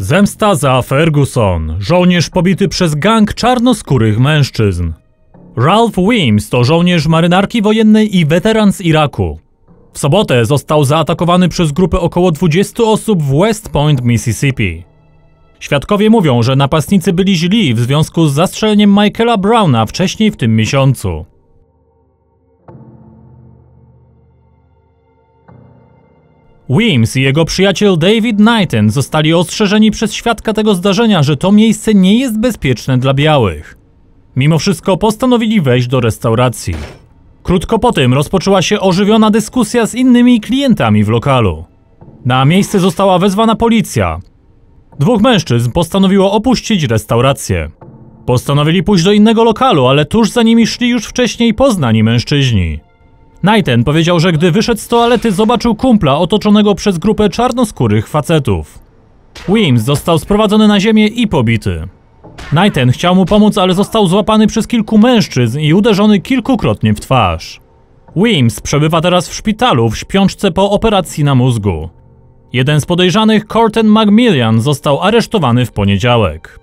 Zemsta za Ferguson. Żołnierz pobity przez gang czarnoskórych mężczyzn. Ralph Weems to żołnierz marynarki wojennej i weteran z Iraku. W sobotę został zaatakowany przez grupę około 20 osób w West Point, Mississippi. Świadkowie mówią, że napastnicy byli źli w związku z zastrzeleniem Michaela Browna wcześniej w tym miesiącu. Weems i jego przyjaciel David Knighton zostali ostrzeżeni przez świadka tego zdarzenia, że to miejsce nie jest bezpieczne dla białych. Mimo wszystko postanowili wejść do restauracji. Krótko po tym rozpoczęła się ożywiona dyskusja z innymi klientami w lokalu. Na miejsce została wezwana policja. Dwóch mężczyzn postanowiło opuścić restaurację. Postanowili pójść do innego lokalu, ale tuż za nimi szli już wcześniej poznani mężczyźni. Knighton powiedział, że gdy wyszedł z toalety, zobaczył kumpla otoczonego przez grupę czarnoskórych facetów. Weems został sprowadzony na ziemię i pobity. Knighton chciał mu pomóc, ale został złapany przez kilku mężczyzn i uderzony kilkukrotnie w twarz. Weems przebywa teraz w szpitalu w śpiączce po operacji na mózgu. Jeden z podejrzanych, Corten Macmillan, został aresztowany w poniedziałek.